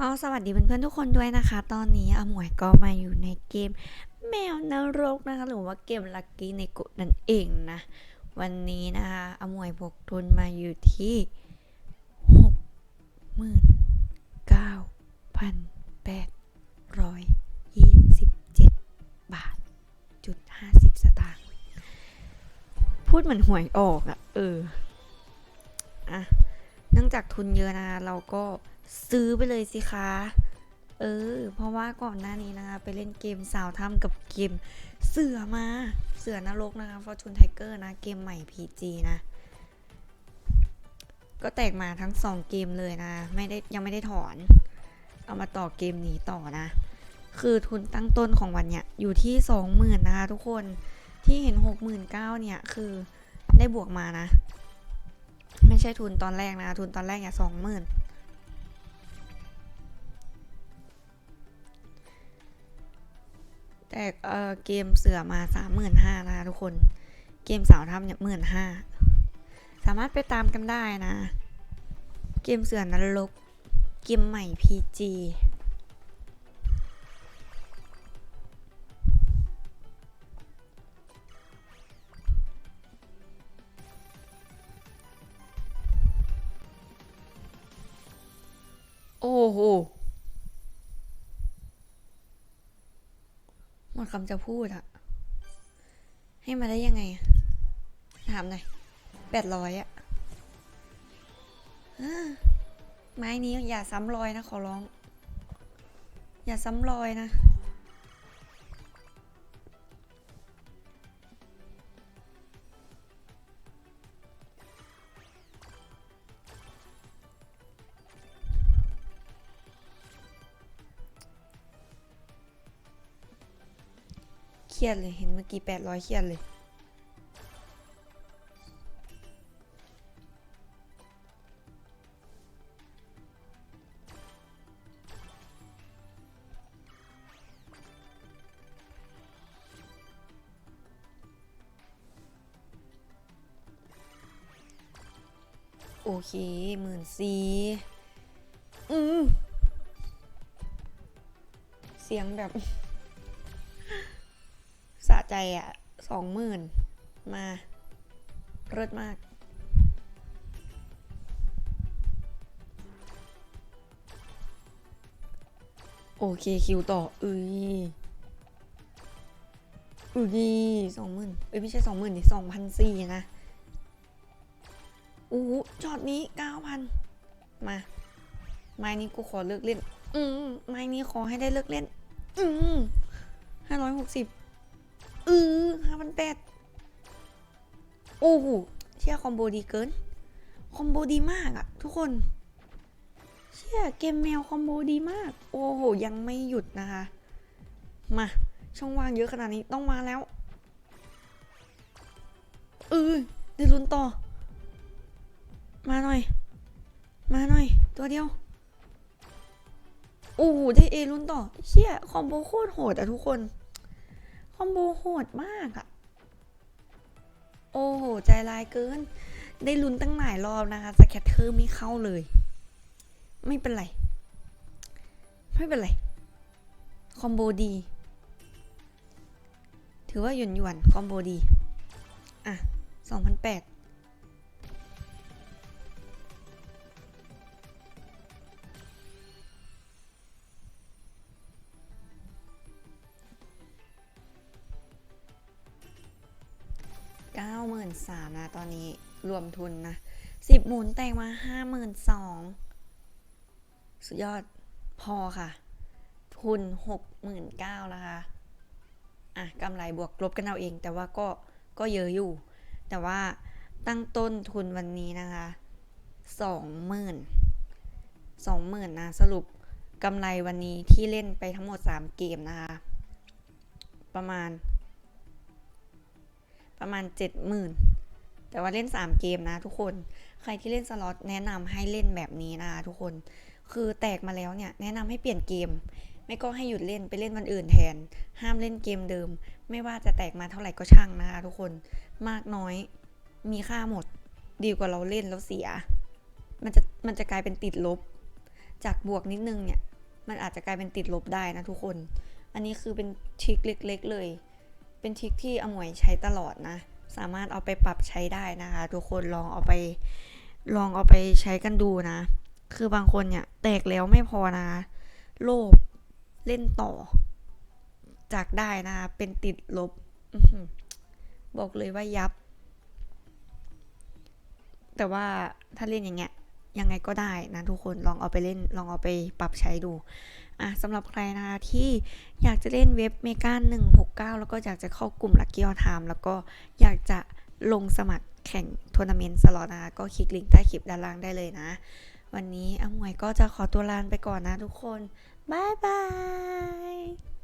ก็สวัสดีเพื่อนๆทุกคนด้วยนะคะ ตอนนี้อมวยก็มาอยู่ในเกมแมวนรกนะคะ หรือว่าเกมลักกี้ในกุนั่นเองนะ วันนี้นะคะอมวยบวกทุนมาอยู่ที่หกหมื่นเก้าพันแปดร้อยยี่สิบเจ็ดบาทจุดห้าสิบสตางค์พูดเหมือนหวยออกอะเอออะเนื่องจากทุนเยอะนะคะเราก็ ซื้อไปเลยสิคะ เออ เพราะว่าก่อนหน้านี้นะคะ ไปเล่นเกมสาวถ้ำกับเกมเสือมา เสือนรกนะคะ Fortune Tiger นะ เกมใหม่ PG นะ ก็แตกมาทั้ง 2 เกมเลยนะ ไม่ได้ยังไม่ได้ถอน เอามาต่อเกมนี้ต่อนะ คือทุนตั้งต้นของวันเนี้ยอยู่ที่ 20,000นะคะทุกคน ที่เห็น 69,000เนี่ย คือได้บวกมานะ ไม่ใช่ทุนตอนแรกนะ ทุนตอนแรกเนี่ย20,000 แต่เออเกมเสือมาสามหมื่นห้านะคะทุกคน เกมสาวทำเนี่ยหมื่นห้าสามารถไปตามกันได้นะ เกมเสือนรก เกมใหม่ PG โอ้โห หมด คำจะพูดอะให้มาได้ยังไง ถามหน่อยแปดร้อยอะไม้นี้อย่าซ้ำรอยนะขอร้อง อย่าซ้ำรอยนะ เครียดเลย เห็นเมื่อกี้แปดร้อยเครียดเลย โอเคหมื่นสี่อืมเสียงแบบ ใจอะสองหมื่นมาเลิศมาก โอเคคิวต่อเอ้ยอุ้ยสองหมื่นเอ้ยไม่ใช่สองหมื่นดิสองพันสี่นะอู้หูช็อตนี้เก้าพันมา ไม้นี้กูขอเลิกเล่น อืมไม้นี้ขอให้ได้เลิกเล่น อืมห้าร้อยหกสิบ เออห้าพันแปดโอ้โหเชี่ยคอมโบดีเกิน คอมโบดีมากอะทุกคน เชี่ยเกมแมวคอมโบดีมาก โอ้โห ยังไม่หยุดนะคะ มา ช่องว่างเยอะขนาดนี้ต้องมาแล้วเออเดี๋ยวลุ้นต่อ มาหน่อย มาหน่อย ตัวเดียวโอ้โหได้เอลุ้นต่อเชี่ยคอมโบโคตรโหดอะทุกคน คอมโบโหดมากอะโอ้โห ใจลายเกิน ได้ลุ้นตั้งหลายรอบนะคะสแคตเทอร์ไม่เข้าเลย ไม่เป็นไร ไม่เป็นไร คอมโบดี ถือว่าหย่อนหยวนคอมโบดี อะ 2,800 สามนะตอนนี้รวมทุนนะสิบหมุนแต่งมาห้าหมื่นสองสุดยอดพอค่ะ ทุนหกหมื่นเก้านะคะอะกำไรบวกลบกันเอาเอง แต่ว่าก็ก็เยอะอยู่ แต่ว่าตั้งต้นทุนวันนี้นะคะสองหมื่นสองหมื่นนะ สรุปกำไรวันนี้ที่เล่นไปทั้งหมดสามเกมนะคะ ประมาณ ประมาณ70,000 แต่ว่าเล่น 3 เกมนะทุกคน ใครที่เล่นสล็อตแนะนำให้เล่นแบบนี้นะทุกคน คือแตกมาแล้วเนี่ยแนะนำให้เปลี่ยนเกม ไม่ก็ให้หยุดเล่นไปเล่นวันอื่นแทน ห้ามเล่นเกมเดิม ไม่ว่าจะแตกมาเท่าไหร่ก็ช่างนะคะทุกคน มากน้อยมีค่าหมด ดีกว่าเราเล่นแล้วเสีย มันจะมันจะกลายเป็นติดลบ จากบวกนิดนึงเนี่ย มันอาจจะกลายเป็นติดลบได้นะทุกคน อันนี้คือเป็นทริคเล็ก ๆ เลย เป็นทริคที่อมวยใช้ตลอดนะ สามารถเอาไปปรับใช้ได้นะคะ ทุกคนลองเอาไปลองเอาไปใช้กันดูนะ คือบางคนเนี่ยแตกแล้วไม่พอนะ โลภเล่นต่อ จากได้นะคะ เป็นติดลบอบอกเลยว่ายับ แต่ว่าถ้าเล่นอย่างเงี้ยยังไงก็ได้นะทุกคนลองเอาไปเล่นลองเอาไปปรับใช้ดู อะสำหรับใครนะคะที่อยากจะเล่นเว็บเมกา169 แล้วก็อยากจะเข้ากลุ่มลักกี้ออไทม์แล้วก็อยากจะลงสมัครแข่งทัวร์นาเมนต์สล็อตนะคะก็คลิกลิงก์ใต้คลิปด้านล่างได้เลยนะ วันนี้อมวยก็จะขอตัวลาไปก่อนนะทุกคน บ๊ายบาย